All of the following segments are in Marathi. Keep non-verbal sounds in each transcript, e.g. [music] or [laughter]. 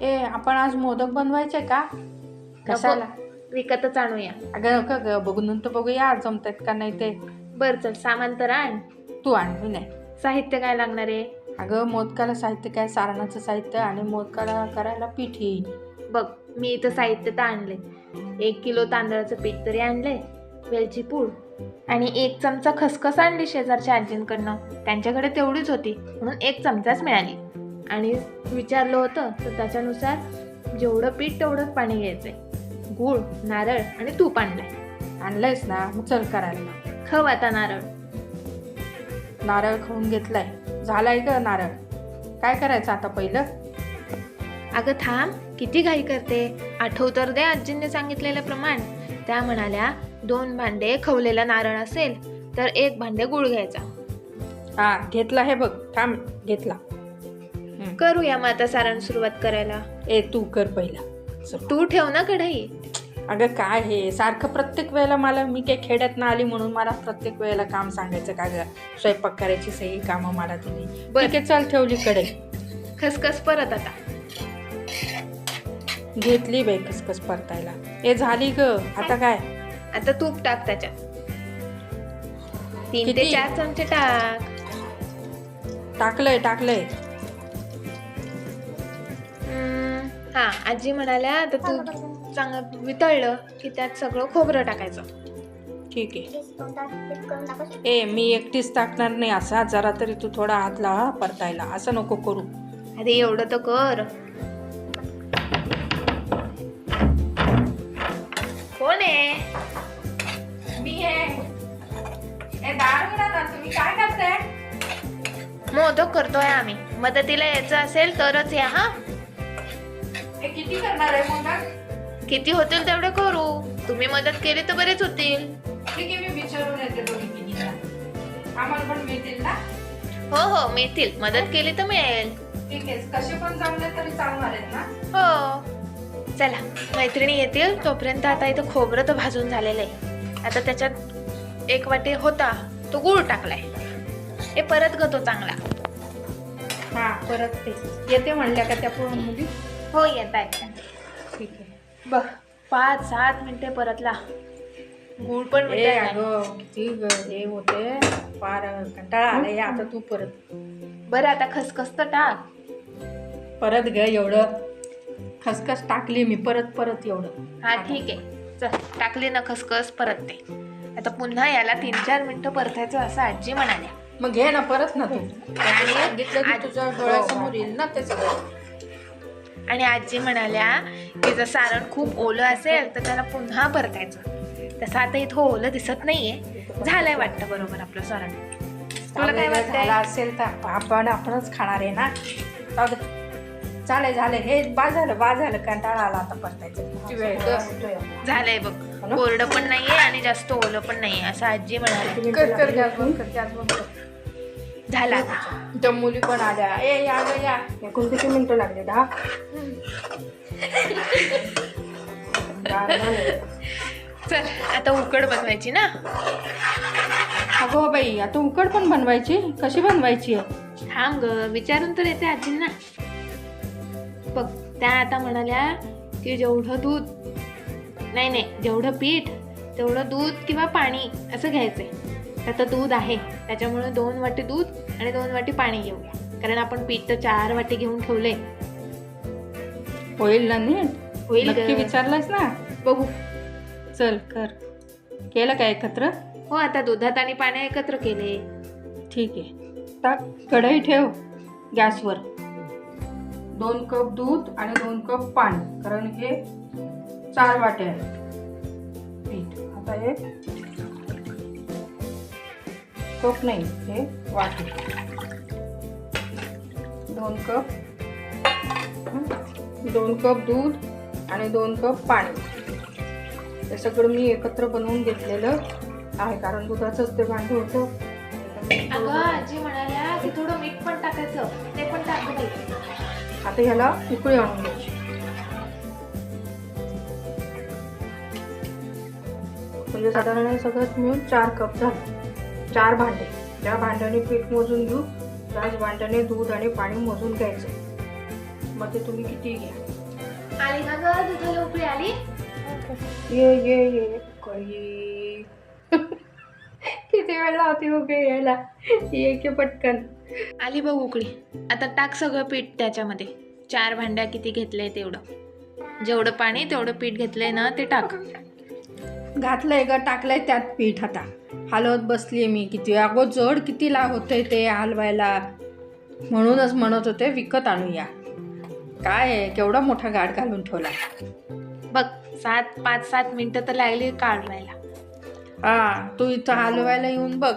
ए आपण आज मोदक बनवायचे का? कशाला? विकतच आणूया. अगं का ग बघून नंतर बघूया आज जमतायत का नाही ते. बर चल सामान तर आण. तू आण मी नाही. साहित्य काय लागणार आहे? अगं मोदकाला साहित्य काय? सारणाचं साहित्य आणि मोदकाला करायला पीठ येईल. बघ मी इथं साहित्य तर आणले एक किलो तांदळाचं पीठ तरी आणले वेलची पूड. आणि एक चमचा खसखस आणली शेजारच्या आजींकडनं. त्यांच्याकडे तेवढीच होती म्हणून एक चमचाच मिळाली. आणि विचारलं होतं तर त्याच्यानुसार जेवढं पीठ तेवढंच पाणी घ्यायचंय. गूळ नारळ आणि तूप आणलंय. आणलंयस ना? मग चल करायला खव आता नारळ. नारळ खाऊन घेतलाय. झालाय ग नारळ. काय करायचं आता पहिलं? अगं थांब किती घाई करते. आठव तर दे आजींनी सांगितलेलं प्रमाण. त्या म्हणाल्या दोन भांडे खवलेला नारळ असेल तर एक भांडे गुळ घ्यायचा. हा घेतला हे बघ. थांब घेतला. करूया मग आता सारण सुरुवात करायला. ए तू कर पहिला. चल. तू ठेव ना कढई. अगं काय हे? सारखं प्रत्येक वेळेला मला मी काही खेड्यात ना आली म्हणून मला प्रत्येक वेळेला काम सांगायचं का ग? स्वयंपाक करायची सगळी कामं मला तुम्ही. बरं. आहे चल ठेवली कडे खसखस परत आता. घेतली बाई खसखस परतायला. ए झाली ग. आता काय? आता तूप टाक त्याच्यात. तीन ते किती? चार चमचे टाक. टाकलंय टाकलंय. हा आजी म्हणाल्या आता तू चांगलं वितळलं की त्यात सगळं खोबरं टाकायचं. ठीक आहे. ए मी एकटीच टाकणार नाही असा जरा तरी तू थोडा हात लावा परतायला. असं नको करू. अरे एवढं तर कर. कोण आहे? मी ए दार ना तुम्ही काय करताय? मोदक करतोय आम्ही. मदतीला यायचं असेल तरच या हा. किती करणार आहे मग किती होतील तेवढे करू. तुम्ही मदत केली तर बरेच होतील. ठीक आहे मी विचारून येते दोन्ही तिन्हीला आम्हाला पण मिळतील ना? हो हो मिळतील. मदत केली तर मिळेल. ठीक आहे. कसे पण जमले तरी चालणार आहेत ना? हो. चला मैत्रिणी येतील. तोपर्यंत आता इथं खोबरं तर भाजून झालेलं आहे. आता त्याच्यात एक वाटी होता तो गुळ टाकलाय. हे परत गतो चांगला. हा परत ते. येते म्हणल्या का त्या पूर्ण मुली हो येत आहे. ठीक आहे. बघ पाच सात मिनिटे परतला. गुळ पण. अगं किती ग हे होते. फार कंटाळा आलाय आता तू परत. बरं आता खसखस तर टाक. परत ग एवढं. खसखस टाकली मी परत परत एवढं. हा ठीक आहे. चल टाकली ना खसखस परत ते. आता पुन्हा याला तीन चार मिनिटं परतायचं असं आजी म्हणाल्या. मग घे ना परत ना तू. आणि सांगितलं की तुझ्या हो, डोळ्यासमोर हो. येईल ना ते सगळं. आणि आजी म्हणाल्या की जर सारण खूप ओलं असेल तर त्याला पुन्हा परतायचं. तसं आता इथं ओलं दिसत नाहीये. झालंय वाटतं बरोबर आपलं सारण. तुला काय झालं वाटतंय? असेल तर आपण आपणच खाणार आहे ना? जाऊ दे. चालेल झालं हे बा झालं बा झालं. कंटाळा आला आता परतायचं. झालंय बघ. कोरडं पण नाहीये आणि जास्त ओलं पण नाहीये. असं आजी म्हणाली झालं त्या मुली पण आल्या. ए या ग या. एकूण किती मिनिटं लागले दहा. चल आता उकड बनवायची ना. अगो बाई आता उकड पण बनवायची? कशी बनवायची आहे? थांब ग विचारून तर येते आजींना बघ त्या आता म्हणाल्या की जेवढं दूध नाही नाही जेवढं पीठ तेवढं दूध किंवा पाणी असं घ्यायचंय. आता दूध आहे. त्याच्यामुळे दोन वाटी दूध आणि दोन वाटी पाणी घेऊया कारण आपण पीठ तर चार वाटी घेऊन ठेवले. होईल ना नीट? होईल नक्की. विचारलंस ना? बघू. चल कर. केलं काय एकत्र? हो आता दुधात आणि पाणी एकत्र केले. ठीक आहे. टाक कढई ठेव गॅसवर. दोन कप दूध आणि दोन कप पाणी. कारण हे चार वाटे आहे पीठ. आता हे कप नाही हे वाटे दोन कप? दोन कप दूध आणि दोन कप पाणी. हे सगळं मी एकत्र बनवून घेतलेलं आहे कारण दुधाचंच ते भांडं होतं. अगं आजी म्हणाल्या की थोडं मीठ पण टाकायचं ते पण टाकू दे आता ह्याला उकळी आणून घ्यायची. म्हणजे साधारण हे सगळं मिळून चार कप झाले. चार भांडे. ज्या भांड्याने पीठ मोजून घेऊ. त्याच भांड्याने दूध आणि पाणी मोजून घ्यायचं. मध्ये तुम्ही किती घ्या? आली ना ग? आली? ये ये ये. काही [laughs] किती वेळ लावते उकळी यायला? ये की पटकन. आली बघ उकळी. आता टाक सगळं पीठ त्याच्यामध्ये. चार भांड्या किती घेतलंय तेवढं. जेवढं पाणी तेवढं पीठ घेतलंय ना ते टाक. घातलंय ग टाकलंय त्यात पीठ आता. हलवत बसलीये मी किती. अगो जड किती ला होतंय ते हलवायला? म्हणूनच म्हणत होते विकत आणूया. काय आहे केवढा मोठा गाठ घालून ठेवला? बघ सात पाच सात मिनिटं तर लागली काढायला. हा तू इथं हलवायला येऊन बघ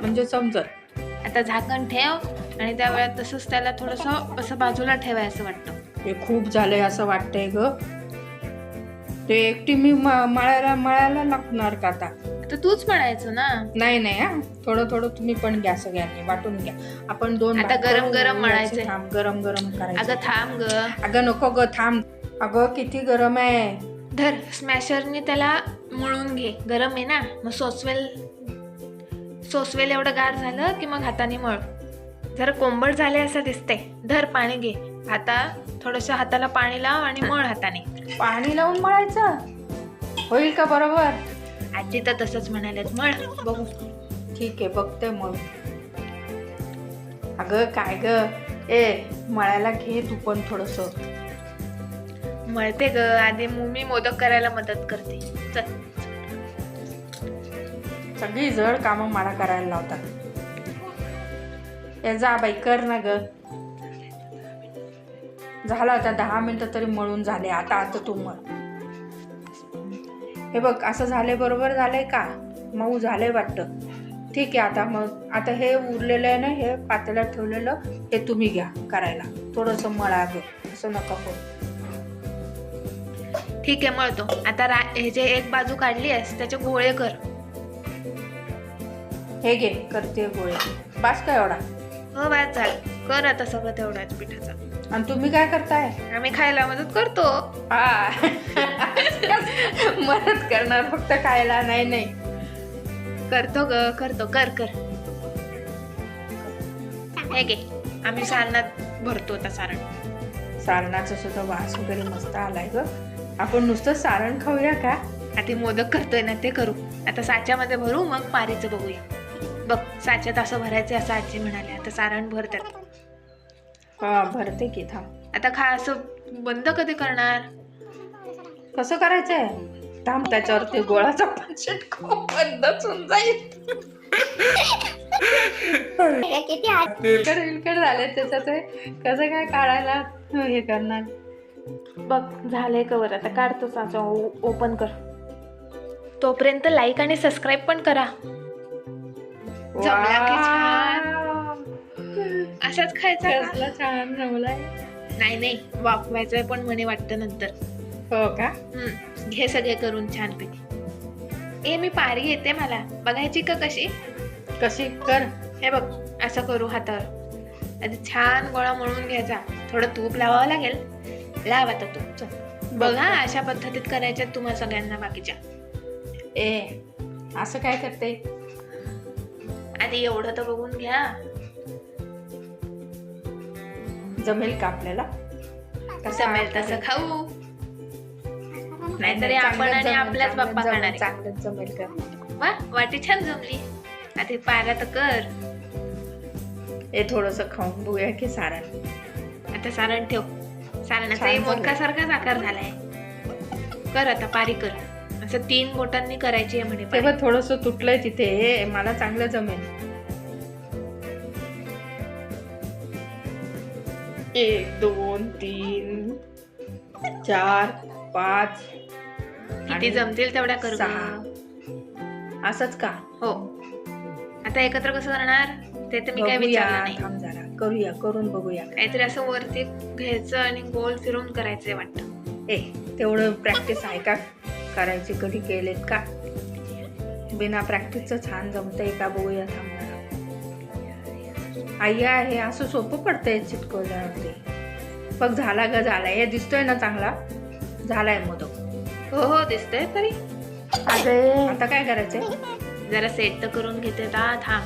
म्हणजे समजत आता झाकण ठेव आणि त्या वेळात तसंच त्याला थोडंसं असं बाजूला ठेवायचं वाटतं. हे खूप झालंय असं वाटतंय ग. ते एकटी मी म- मळायला मळायला लागणार का आता? आता तूच म्हणायचं ना? नाही नाही हा. थोडं थोडं तुम्ही पण घ्या सगळ्यांनी वाटून घ्या. आपण दोन आता गरम गरम याचे मळायचंय. थांब गरम गरम करायचं. अगं थांब ग. अगं नको ग थांब. अगं किती गरम आहे. धर स्मॅशरने त्याला मळून घे. गरम आहे ना? मग सोसवेल सोसवेल एवढं गार झालं की मग हाताने मळ. जरा कोंबट झाले असं दिसतंय. धर पाणी घे. आता थोडंसं हाताला पाणी लाव आणि मळ हाताने. पाणी लावून मळायचं? होईल का बरोबर? आजी तर तसंच म्हणाल्यात मळ बघू. ठीक आहे बघते मग. अगं काय ग? ए मळायला घे तू पण थोडस. मळते ग आधी मी मोदक करायला मदत करते. चल. सगळी जड कामं मला करायला लावतात. ए जा बाई कर ना ग. झालं आता दहा मिनिटं तरी मळून झाले. आता आता तू मळ. हे बघ असं झाले बरोबर झालंय का? मऊ झालंय वाटतं. ठीक आहे आता मग आता हे उरलेलं आहे ना हे पातेल्यात ठेवलेलं हे तुम्ही घ्या करायला. थोडंसं मळा ग असं नका करू. ठीक आहे मळतो. आता रा हे जे एक बाजू काढली आहेस त्याचे गोळे कर. हे घे करते गोळे. बास का एवढा? हो बात झालं. कर आता सगळं तेवढ्याच पिठाचा. आणि तुम्ही काय करताय? आम्ही खायला मदत करतो. हा. मदत करणार फक्त खायला? नाही नाही. करतो ग करतो. कर कर. हे घे. आम्ही सारणात भरतो आता सारण. सारणाचा सुद्धा वास वगैरे मस्त आलाय ग. आपण नुसतं सारण खाऊया का? आता मोदक करतोय ना ते करू. आता साच्यामध्ये भरू मग पारीचं बघूया. बघ साच्यात असं भरायचं असं आजी म्हणाले आता सारण भरतात हा भरते की थांब. आता खा असं बंद कधी करणार? कसं करायचंय? थांब त्याच्यावर ते गोळाचा पण शिटको बंदच होऊन जाईल. इलकड इलकड झाले त्याच्यात. कसं काय काढायला हे करणार? बघ झालंय कवर आता काढतो साचा ओपन कर. तोपर्यंत लाईक आणि सबस्क्राईब पण करा. जमला की छान. असाच खायचा का? कसला छान जमलाय नाही नाही. वापवायचंय पण म्हणे वाटतं नंतर. हो का? हम्म, घे सगळे करून छानपैकी ए मी पारी येते मला. बघायची का कशी? कशी? कर. हे बघ असं करू हातावर. आधी छान गोळा मळून घ्यायचा. थोडं तूप लावावं लागेल. लाव आता तूप. चल. बघा अशा पद्धतीत करायच्या तुम्हा सगळ्यांना बाकीच्या. ए असं काय करते? आधी एवढं तर बघून घ्या. जमेल का आपल्याला? जमेल तसं खाऊ. नाहीतरी आपण आणि आपल्याच बाप्पा खाणार. आहे. चांगलंच जमेल का? वा वाटी छान जमली. आधी पारा तर कर. हे थोडस खाऊन बघूया की सारण. आता सारण ठेव. सारणाचा. मोदकासारखाच आकार झालाय. कर आता पारी कर. असं तीन बोटांनी करायची आहे म्हणे ते पारी. बघ थोडस तुटलंय तिथे. हे मला चांगलं जमेल. एक दोन तीन चार पाच किती आणि जमतील तेवढ्या कर? सहा. असंच का? हो. आता एकत्र कसं करणार? ते तर मी काय बघूया विचारलं नाही. थांब जरा. करूया करून बघूया. काहीतरी असं वरती घ्यायचं आणि गोल फिरून करायचंय वाटतं. ए तेवढं प्रॅक्टिस आहे का? करायची कधी केलेत का? बिना प्रॅक्टिसचं छान जमतंय का? बघूया थांब जरा. आई आहे असं सोपं पडतंय चिटकवल्यावरती. बघ झाला ग झालाय. हे दिसतोय ना चांगला? झालाय मोदक हो हो दिसतंय तरी आता काय करायचंय जरा सेट तर करून घेते. ता थांब.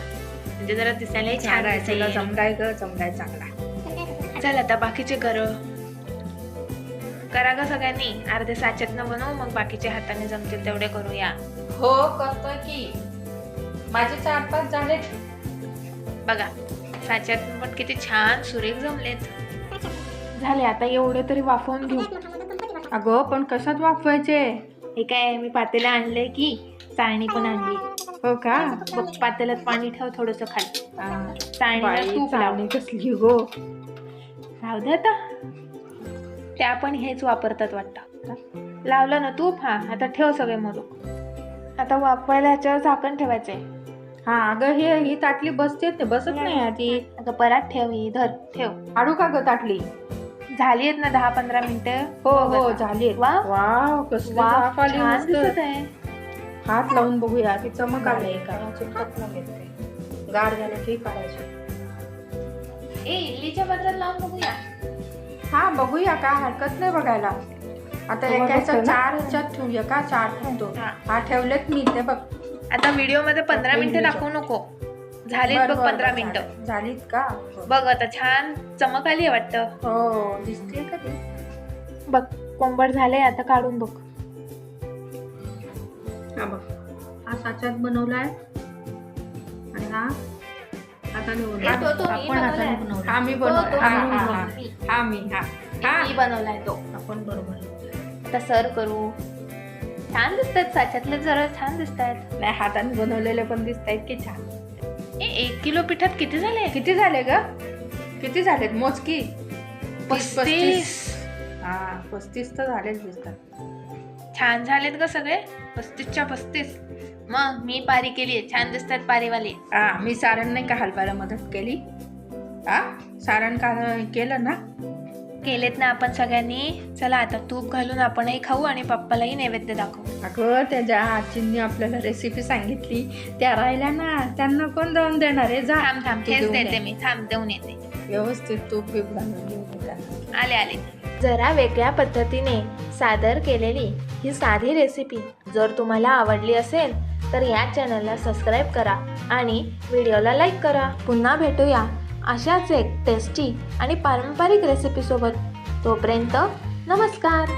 म्हणजे जरा दिसायलाही छान छान आहे तुला. जमलाय ग जमलाय चांगला. चल आता बाकीचे कर. करा ग सगळ्यांनी. अर्धे साच्यातनं बनवू मग बाकीचे हाताने जमतील तेवढे करूया. हो करतोय की. माझे चार पाच झाले बघा. साच्यात पण किती छान सुरेख जमलेत. झाले आता एवढे तरी वाफवून घेऊ. अगं पण कशात वाफवायचे? हे काय मी पातेला आणलंय की चाळणी पण आणली. हो का? बघ पातेल्यात पाणी ठेव थोडस खाली. तूप चाळणी कसली हो? राहू दे आता. त्या पण हेच वापरतात वाटतं. लावलं ना तूप? हा आता ठेव सगळे मोदक आता वाफवायला ह्याच्यावर झाकण ठेवायचंय. हा अगं हे ही ताटली बसते ते बसत नाही आहे ती. आता परात ठेव ही धर ठेव. काढू का ग ताटली? झाली आहेत ना दहा पंधरा मिनिटं? हो हो. झाली वा वाव. कसली वा वाफ आली छान मस्त. दिसत आहे. हात लावून बघूया ती चमक आली. का चिटकत नाही ते गार झाले की काढायची. ए इडलीच्या पत्रात लावून बघूया. हा बघूया का हरकत नाही बघायला. आता ना. चार ह्याच्यात ठेवूया का? चार ठेवतो. हा ठेवलेत मी ते बघ. आता व्हिडिओमध्ये पंधरा मिनिटं. दाखवू नको. झालीत बघ पंधरा मिनिटं. झाली- झालीत का? बघ आता छान चमक आली आहे वाटतं. हो दिसते का ती? बघ कोंबड झाले आता काढून बघ. हा बघ. हा साच्यात बनवलाय. आणि हा हाताने ए, तो- तो मी आपण हाताने बनवलाय. बनवला हा मी बनवला तो हा हा बनवला. हा. हा. मी हा. हा. मी बनवलाय तो. आपण बरोबर आता सर करू. छान दिसतात साच्यातले जरा छान दिसतात. नाही हाताने बनवलेले पण दिसत आहेत की छान. ए एक किलो पिठात किती झाले? किती झाले ग? किती झालेत? मोजकी. तीस, पस्तीस. हा पस्तीस तर झालेच दिसतात. छान झालेत ग सगळे? पस्तीसच्या पस्तीस. मग मी पारी केली छान दिसतात पारीवाले. हा मी सारण नाही का हलवायला मदत केली? हा? सारण का केलं ना? केलेत ना आपण सगळ्यांनी. चला आता तूप घालून आपणही खाऊ आणि पप्पालाही नैवेद्य दाखवू. अगं त्या ज्या आजींनी आपल्याला रेसिपी सांगितली. त्या राहिल्या ना त्यांना कोण जाऊन देणार आहे? जा. थांब थांब. तेच देते. मी. थांब देऊन येते. व्यवस्थित तूप बीप घालून त्यांना. आले आले. जरा वेगळ्या पद्धतीने सादर केलेली ही साधी रेसिपी जर तुम्हाला आवडली असेल तर या चॅनलला सबस्क्राईब करा आणि व्हिडिओला लाईक करा. पुन्हा भेटूया. अशाच एक टेस्टी आणि पारंपरिक रेसिपीसोबत तोपर्यंत नमस्कार!